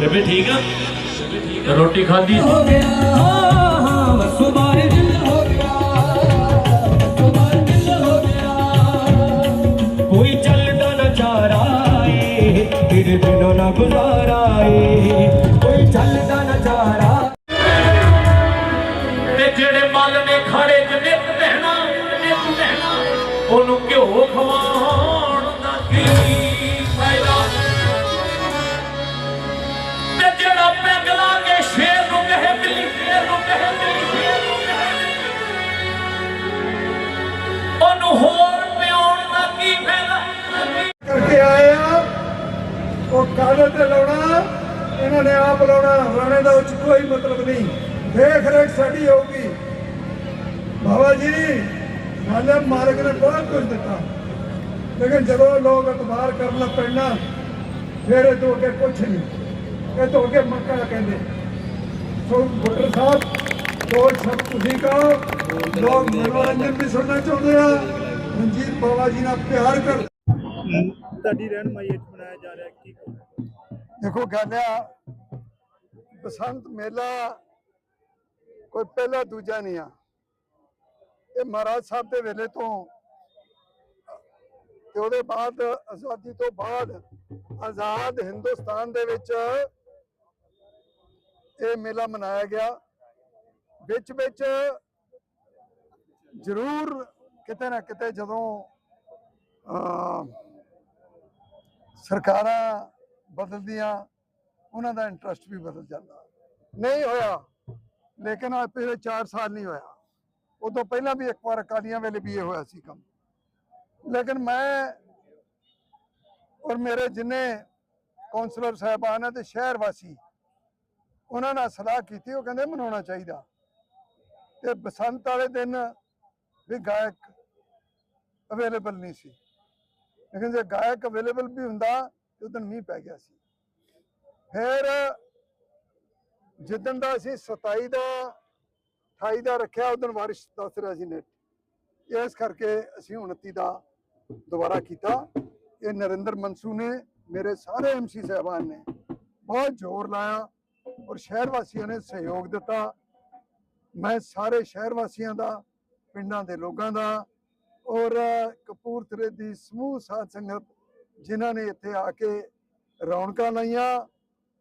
ਬੇਬੇ ਠੀਕ ਆ? ਰੋਟੀ ਖਾਧੀ? ਹੋ ਗਿਆ ਹਾਂ ਵਸੂ ਬਾਰ ਦਿਲ ਹੋ ਤੇਰੇ ਬਿਨੋਂ ਨਾ ਗੁਜ਼ਾਰਾ ਏ। ਕੋਈ ਚੱਲਦਾ ਨਾ ਚਾਰਾ ਤੇ ਜਿਹੜੇ ਮਲ ਨੇ ਖਾੜੇ 'ਚ ਨਿੱਤ ਬਹਿਣਾ ਨਿੱਤ ਬਹਿਣਾ ਉਹਨੂੰ ਘਿਓ ਖਵਾਉਣ। ਉਹ ਕਾਗਜ਼ ਤੇ ਲਾਉਣਾ, ਇਹਨਾਂ ਨੇ ਆਪ ਲਾਉਣਾ ਰਾਣੇ ਦਾ ਉੱਚ ਕੋਈ ਮਤਲਬ ਨਹੀਂ। ਦੇਖ ਰੇਖ ਸਾਡੀ ਹੋਊਗੀ। ਬਾਬਾ ਜੀ, ਨਾਲੇ ਮਾਲਕ ਨੇ ਬਹੁਤ ਕੁਝ ਦਿੱਤਾ। ਲੇਕਿਨ ਜਦੋਂ ਲੋਕ ਇਤਬਾਰ ਕਰਨ ਲੱਗ ਪੈਣਾ, ਫਿਰ ਇਹ ਤੋਂ ਅੱਗੇ ਕੁਛ ਨਹੀਂ। ਇਹ ਤੋਂ ਅੱਗੇ ਮੱਕਾ ਕਹਿੰਦੇ। ਸੋ ਬੁੱਟਰ ਸਾਹਿਬ ਦੋ ਸ਼ਬਦ ਤੁਸੀਂ ਕਹੋ। ਲੋਕ ਮਨੋਰੰਜਨ ਵੀ ਸੁਣਨਾ ਚਾਹੁੰਦੇ ਆ। ਰਣਜੀਤ ਬਾਬਾ ਜੀ ਨਾਲ ਪਿਆਰ ਕਰ ਤੁਹਾਡੀ ਰਹਿਨਮਾਈ ਹੇਠ ਬਣਾਇਆ ਜਾ ਰਿਹਾ ਕੀ ਦੇਖੋ ਗੱਲ ਆ ਬਸੰਤ ਮੇਲਾ ਕੋਈ ਪਹਿਲਾ ਦੂਜਾ ਨਹੀਂ ਆ। ਇਹ ਮਹਾਰਾਜ ਸਾਹਿਬ ਦੇ ਵੇਲੇ ਤੋਂ ਤੇ ਉਹਦੇ ਬਾਅਦ ਆਜ਼ਾਦੀ ਤੋਂ ਬਾਅਦ ਆਜ਼ਾਦ ਹਿੰਦੁਸਤਾਨ ਦੇ ਵਿੱਚ ਇਹ ਮੇਲਾ ਮਨਾਇਆ ਗਿਆ। ਵਿੱਚ ਵਿੱਚ ਜ਼ਰੂਰ ਕਿਤੇ ਨਾ ਕਿਤੇ ਜਦੋਂ ਸਰਕਾਰਾਂ ਬਦਲਦੀਆਂ, ਉਹਨਾਂ ਦਾ ਇੰਟਰਸਟ ਵੀ ਬਦਲ ਜਾਂਦਾ। ਨਹੀਂ ਹੋਇਆ, ਲੇਕਿਨ ਆ ਪਿਛਲੇ 4 ਸਾਲ ਨਹੀਂ ਹੋਇਆ। ਉਦੋਂ ਪਹਿਲਾਂ ਵੀ ਇੱਕ ਵਾਰ ਅਕਾਲੀਆਂ ਵੇਲੇ ਵੀ ਇਹ ਹੋਇਆ ਸੀ ਕੰਮ। ਲੇਕਿਨ ਮੈਂ ਔਰ ਮੇਰੇ ਜਿੰਨੇ ਕੌਂਸਲਰ ਸਾਹਿਬਾਨ ਆ ਤੇ ਸ਼ਹਿਰ ਵਾਸੀ ਉਹਨਾਂ ਨਾਲ ਸਲਾਹ ਕੀਤੀ, ਉਹ ਕਹਿੰਦੇ ਮਨਾਉਣਾ ਚਾਹੀਦਾ। ਤੇ ਬਸੰਤ ਵਾਲੇ ਦਿਨ ਵੀ ਗਾਇਕ ਅਵੇਲੇਬਲ ਨਹੀਂ ਸੀ। ਲੇਕਿਨ ਜੇ ਗਾਇਕ ਅਵੇਲੇਬਲ ਵੀ ਹੁੰਦਾ ਤੇ ਉਦੋਂ ਮੀਂਹ ਪੈ ਗਿਆ ਸੀ। ਫਿਰ ਜਿੱਦਣ ਦਾ ਅਸੀਂ 27 ਦਾ 28 ਦਾ ਰੱਖਿਆ ਉਦੋਂ ਬਾਰਿਸ਼ ਦੱਸ ਰਿਹਾ ਸੀ ਨੈਟ। ਇਸ ਕਰਕੇ ਅਸੀਂ 29 ਦਾ ਦੁਬਾਰਾ ਕੀਤਾ। ਇਹ ਨਰਿੰਦਰ ਮਨਸੂ ਨੇ, ਮੇਰੇ ਸਾਰੇ ਐਮਸੀ ਸਾਹਿਬਾਨ ਨੇ ਬਹੁਤ ਜ਼ੋਰ ਲਾਇਆ ਔਰ ਸ਼ਹਿਰ ਵਾਸੀਆਂ ਨੇ ਸਹਿਯੋਗ ਦਿੱਤਾ। ਮੈਂ ਸਾਰੇ ਸ਼ਹਿਰ ਵਾਸੀਆਂ ਦਾ, ਪਿੰਡਾਂ ਦੇ ਲੋਕਾਂ ਦਾ ਔਰ ਕਪੂਰਥਲੇ ਦੀ ਸਮੂਹ ਸਾਧ ਸੰਗਤ ਜਿਨ੍ਹਾਂ ਨੇ ਇੱਥੇ ਆ ਕੇ ਰੌਣਕਾਂ ਲਾਈਆਂ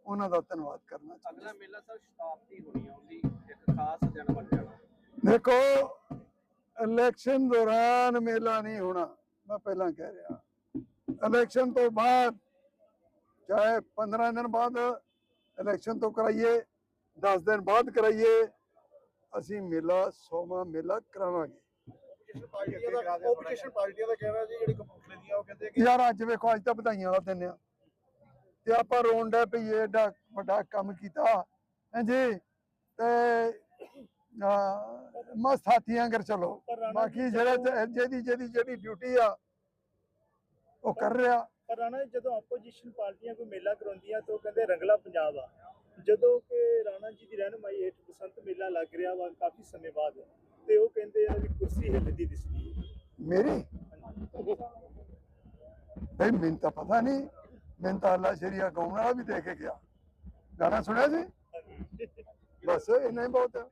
ਉਹਨਾਂ ਦਾ ਧੰਨਵਾਦ ਕਰਨਾ ਚਾਹੁੰਦਾ। ਅਗਲਾ ਮੇਲਾ ਸਰ ਸ਼ਤਾਬਦੀ ਹੋਣੀ ਆ ਉਹਦੀ ਇੱਕ ਖਾਸ ਦਿਨ ਬਣ ਜਾਣਾ ਦੇਖੋ ਇਲੈਕਸ਼ਨ ਦੌਰਾਨ ਮੇਲਾ ਨਹੀਂ ਹੋਣਾ ਮੈਂ ਪਹਿਲਾਂ ਕਹਿ ਰਿਹਾ। ਇਲੈਕਸ਼ਨ ਤੋਂ ਬਾਅਦ ਚਾਹੇ 15 ਦਿਨ ਬਾਅਦ ਇਲੈਕਸ਼ਨ ਤੋਂ ਕਰਾਈਏ 10 ਦਿਨ ਬਾਅਦ ਕਰਾਈਏ ਅਸੀਂ ਮੇਲਾ ਸੋਮਾ ਮੇਲਾ ਕਰਾਵਾਂਗੇ। ਆਪੋਜੀਸ਼ਨ ਪਾਰਟੀਆਂ ਦਾ ਕਹਿਣਾ ਜੀ ਜਿਹੜੀ ਕਪੂਰਥਲੇ ਦੀਆਂ ਉਹ ਕਹਿੰਦੇ ਯਾਰ ਅੱਜ ਵੇਖੋ ਅੱਜ ਤਾਂ ਵਧਾਈਆਂ ਵਾਲਾ ਦਿਨ ਆ। ਤੇ ਆਪਾਂ ਰੋਣ ਡੈ ਪਈ ਏਡਾ ਵੱਡਾ ਕੰਮ ਕੀਤਾ। ਹਾਂਜੀ ਤੇ ਅਹ, ਮਸਤ ਹਾਥੀਆਂ ਕਰ ਚਲੋ। ਬਾਕੀ ਜਿਹੜਾ ਜਿਹਦੀ ਜਿਹਦੀ ਜਿਹੜੀ ਡਿਊਟੀ ਆ ਉਹ ਕਰ ਰਿਹਾ। ਪਰ ਰਾਣਾ ਜੀ, ਜਦੋਂ ਆਪੋਜੀਸ਼ਨ ਪਾਰਟੀਆਂ ਕੋਈ ਮੇਲਾ ਕਰਾਉਂਦੀਆਂ ਤਾਂ ਉਹ ਕਹਿੰਦੇ ਰੰਗਲਾ ਪੰਜਾਬ ਆ। ਜਦੋਂ ਕਿ ਰਾਣਾ ਜੀ ਦੀ ਰਹਿਨਮਾਈ ਹੇਠ ਬਸੰਤ ਮੇਲਾ ਲੱਗ ਰਿਹਾ ਵਾ ਕਾਫੀ ਸਮੇਂ ਬਾਅਦ। ਤੇ ਉਹ ਕਹਿੰਦੇ ਆ ਵੀ ਕੁਰਸੀ ਹਿੱਲਦੀ ਦਿਸਦੀ ਹੈ। ਮੇਰੀ? ਬਈ ਮੈਨੂੰ ਤਾਂ ਪਤਾ ਨਹੀਂ। ਮੈਨੂੰ ਤਾਂ ਅੱਲਾ ਸ਼ਰੀਆ ਗਾਉਣ ਵਾਲਾ ਵੀ ਦੇ ਕੇ ਗਿਆ। ਗਾਣਾ ਸੁਣਿਆ ਸੀ? ਬਸ ਇੰਨਾ ਹੀ ਬਹੁਤ। ਆ